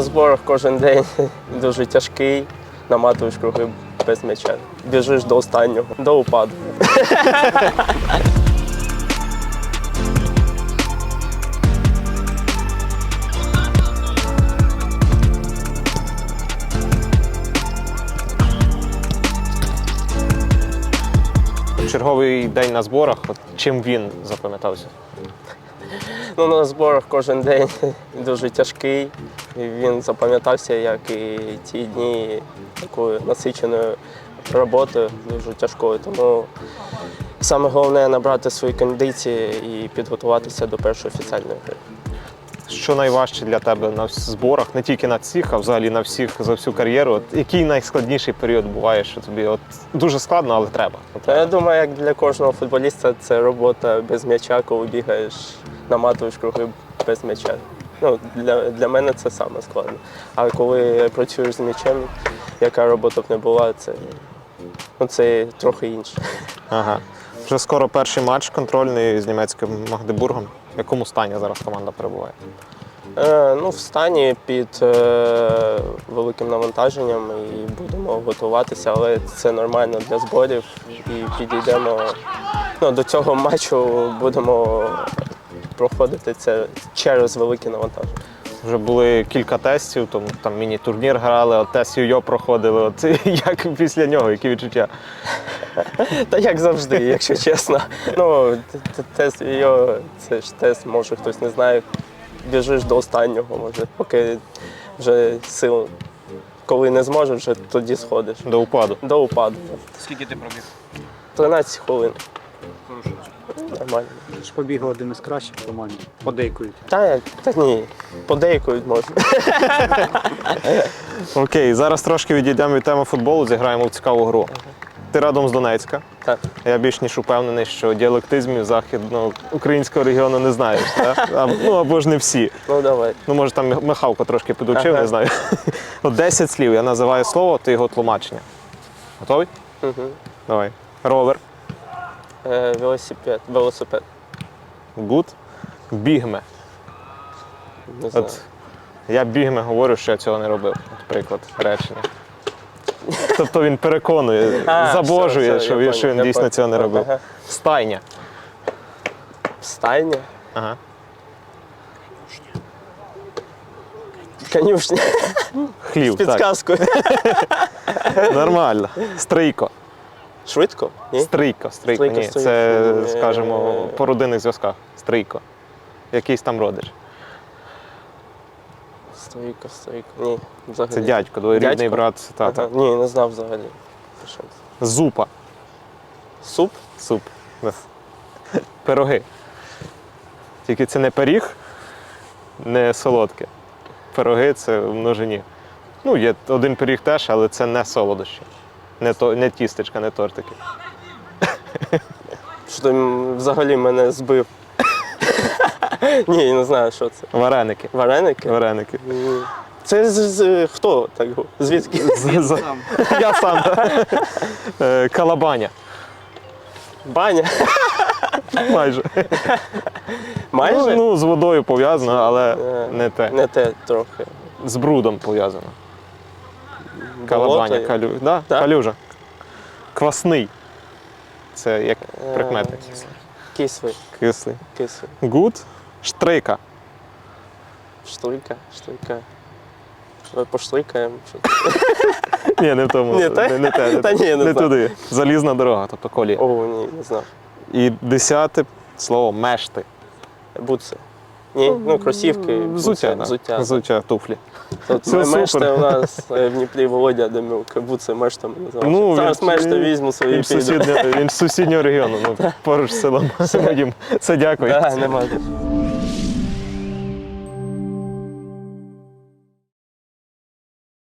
зборах кожен день дуже тяжкий, наматуєш круги без м'яча. Біжиш до останнього, до упаду. Черговий день на зборах. От чим він запам'ятався? Ну, на зборах кожен день дуже тяжкий. Він запам'ятався, як і ті дні такою насиченою роботою, дуже тяжкою. Тому саме головне набрати свої кондиції і підготуватися до першої офіціальної гри. Що найважче для тебе на зборах, не тільки на цих, а взагалі на всіх за всю кар'єру? От який найскладніший період буває, що тобі от дуже складно, але треба. Я думаю, як для кожного футболіста це робота без м'яча, коли бігаєш, наматуєш круги без м'яча. Ну, для, для мене це саме складно. А коли працюєш з м'ячем, яка робота б не була, це, ну, це трохи інше. Ага. Вже скоро перший матч контрольний з німецьким Магдебургом. В якому стані зараз команда перебуває? Е, ну, в стані під е, великим навантаженням і будемо готуватися, але це нормально для зборів. І підійдемо ну, до цього матчу, будемо проходити це через велике навантаження. Вже були кілька тестів, тому там міні-турнір грали, от тест Йо проходили. От як після нього, які відчуття? Та як завжди, якщо чесно. Ну, тест його, це ж тест, може хтось не знає. Біжиш до останнього, може, поки вже сил, коли не зможеш, вже тоді сходиш. До упаду. До упаду. Скільки ти пробіг? 13 хвилин. Хорошо. Нормально. Ж побігли один із кращих в команді. Подейкують. Та, та ні, подейкують можна. Окей, зараз трошки відійдемо від теми футболу, зіграємо в цікаву гру. Ти радом з Донецька. Так. Я більш ніж упевнений, що діалектизмів західноукраїнського регіону не знаєш. Так? А, ну або ж не всі. Ну давай. Ну, може, там Михалко трошки підучив, Ага. не знаю. От 10 слів. Я називаю слово, ти його тлумачення. Готовий? Угу. Давай. Ровер, Е, велосипед. Велосипед. гуд, бігме. Не знаю. От я бігме говорю, що я цього не робив. От приклад речення. Тобто він переконує, А, забожує, все, все, що, я він, що він понял, я дійсно понял. цього не робив. Ага. Стайня. Стайня. Ага. Конюшня. Хлів. З Так. підказкою. Нормально. Стрийко. Швидко? Ні? Стрийко, стрийко. Стрийко, Ні, стрийко. це, Е, скажімо, по родинних зв'язках. Стрийко. Якийсь там родич. Стойка, стойка. Ні, взагалі. Це дядько, двоюрідний Дядько? брат тата. Ага. Ні, не знав взагалі. Зупа. Суп? Суп. Да. Пироги. Тільки це не пиріг, не солодке. Пироги це в множині. Ну, є один пиріг теж, але це не солодощі. Не, то, не тістечка, не тортики. Що ти взагалі мене збив. Ні, я не знаю, що це. Вареники. Вареники? Вареники. Ні. Це з, з- хто так? Звідки? З- з- Я сам. Е, Калабаня. Баня. Майже. Майже? Ну, ну, з водою пов'язано, але Е, не те. Не те трохи. З брудом пов'язано. Калабаня, калю... да? Так? калюжа. Квасний. Це як Е, прикметник. Кислий. Кислий. Кислий. Гуд. Штрика. Штрика. Штрика. Давай Поштрикаємо. Ні, не в тому. Не та- не, не те. Не, та ні, не не знаю. туди. Залізна дорога, тобто колія. О, ні, не знав. І десяте слово мешти. Буци. Ні, ну кросівки, Взуття, буци, да. взуття. Взуття, туфлі. Тут мешти супер. у нас е, в Дніпрі Володя Демюк, буци мештами називав. Ну, Зараз він- мешти візьму свої Він, піду. сусіднього, він з сусіднього регіону, ну, поруч з селом. Це дякую. Да, нема.